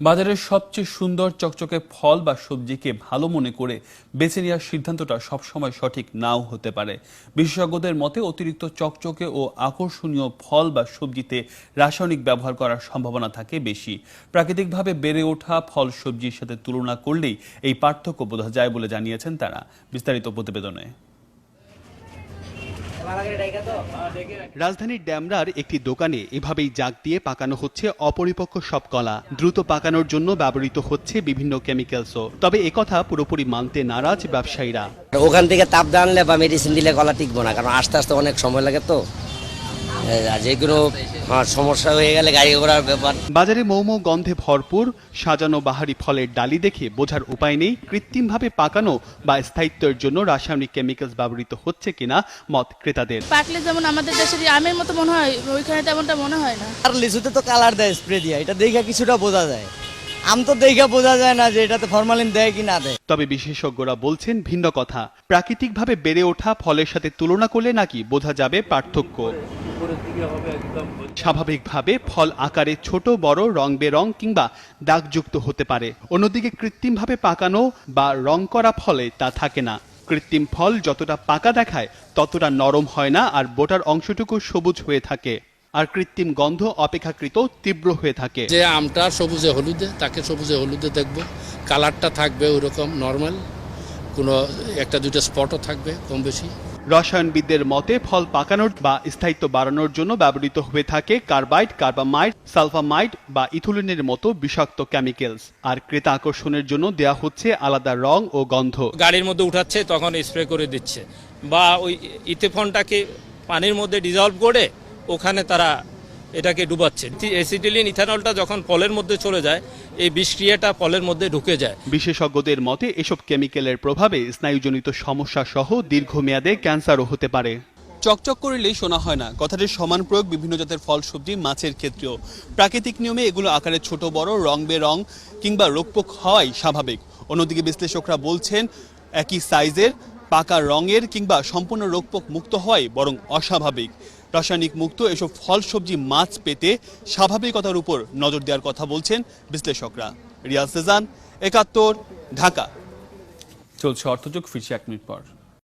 বাজারের সবচেয়ে সুন্দর চকচকে ফল বা সবজিকে ভালো মনে করে বেছে নেওয়ার সিদ্ধান্তটা সবসময় সঠিক নাও হতে পারে। বিশেষজ্ঞদের মতে অতিরিক্ত চকচকে ও আকর্ষণীয় ফল বা সবজিতে রাসায়নিক ব্যবহার করার সম্ভাবনা থাকে বেশি। প্রাকৃতিকভাবে বেড়ে ওঠা ফল সবজির সাথে তুলনা করলেই এই পার্থক্য বোঝা যায় বলে জানিয়েছেন তারা বিস্তারিত প্রতিবেদনে। রাজধানীর ড্যামরার একটি দোকানে এভাবেই জাগ দিয়ে পাকানো হচ্ছে অপরিপক্ক সব কলা। দ্রুত পাকানোর জন্য ব্যবহৃত হচ্ছে বিভিন্ন কেমিক্যালসও। তবে একথা পুরোপুরি মানতে নারাজ ব্যবসায়ীরা। ওখান থেকে তাপ দাঁড়লে বা মেডিসিন দিলে কলা টিকবো না, কারণ আস্তে আস্তে অনেক সময় লাগে তো। এ, আর যে কোনো আহ, সমস্যা হয়ে গেলে গাড়ি ঘোড়ার ব্যাপার। বাজারে মৌমৌ গন্ধে ভরপুর সাজানো বাহারি ফলের ডালি দেখে বোঝার উপায় নেই কৃত্রিমভাবে পাকানো বা স্থায়িত্বের জন্য রাসায়নিক কেমিক্যালস ব্যবহৃত হচ্ছে কিনা মত ক্রেতাদের। পাকলে যেমন আমাদের দেশের আমের মতো মনে হয় ওইখানে তেমনটা মনে হয় না। আর লিচুতে তো কালার দেয় স্প্রে দিয়ে। এটা দেখে কিছুটা বোঝা যায়। আম তো বোঝা যায় না যে এটাতে ফরমালিন দেয় কি না দেয়। তবে বিশেষজ্ঞরা বলছেন ভিন্ন কথা। প্রাকৃতিকভাবে বেড়ে ওঠা ফলের সাথে তুলনা করলে নাকি বোঝা যাবে পার্থক্য। স্বাভাবিকভাবে ফল আকারে ছোট, বড়, রং বেরং কিংবা দাগযুক্ত হতে পারে। অন্যদিকে কৃত্রিমভাবে পাকানো বা রং করা ফলে তা থাকে না। কৃত্রিম ফল যতটা পাকা দেখায়, ততটা নরম হয় না আর বোটার অংশটুকু সবুজ হয়ে থাকে। আর কৃত্রিম গন্ধ অপেক্ষাকৃত তীব্র হয়ে থাকে। যে আমটা সবুজে হলুদে তাকে সবুজে হলুদে দেখব। কালারটা থাকবে ওইরকম নর্মাল কোনো একটা দুইটা স্পটও থাকবে কম বেশি। রসায়নবিদদের মতে ফল পাকানোর বা স্থায়িত্ব বাড়ানোর জন্য ব্যবহৃত হয়ে থাকে কার্বাইড কার্বামাইড সালফামাইড বা ইথুলিনের মতো বিষাক্ত কেমিক্যালস। আর ক্রেতা আকর্ষণের জন্য দেয়া হচ্ছে আলাদা রং ও গন্ধ। গাড়ির মধ্যে উঠাচ্ছে তখন স্প্রে করে দিচ্ছে। বা ওই ইথেফনটাকে পানির মধ্যে ডিজলভ করে ওখানে তারা এটাকে ডুবাচ্ছে। অ্যাসিডিলিন ইথানলটা যখন ফলের মধ্যে চলে যায় এই বিষক্রিয়াটা ফলের মধ্যে ঢুকে যায়। বিশেষজ্ঞদের মতে এসব কেমিক্যালের প্রভাবে স্নায়ুজনিত সমস্যা সহ দীর্ঘমেয়াদে ক্যান্সারও হতে পারে। চকচক করলেই শোনা হয় না। কথাটির সমান প্রয়োগ বিভিন্ন জাতের ফল সবজি মাছের ক্ষেত্রেও। প্রাকৃতিক নিয়মে এগুলো আকারে ছোট বড় রং বেরং কিংবা রোগপোক হওয়াই স্বাভাবিক। অন্যদিকে বিশ্লেষকরা বলছেন একই সাইজের পাকা রঙের কিংবা সম্পূর্ণ রোগপোক মুক্ত হওয়াই বরং অস্বাভাবিক। রাসায়নিক মুক্ত এসব ফল সবজি মাছ পেতে স্বাভাবিকতার উপর নজর দেওয়ার কথা বলছেন বিশ্লেষকরা। রিয়াজ সেজান, একাত্তর, ঢাকা। চলছে অর্থযোগ, ফিরছে এক মিনিট পর।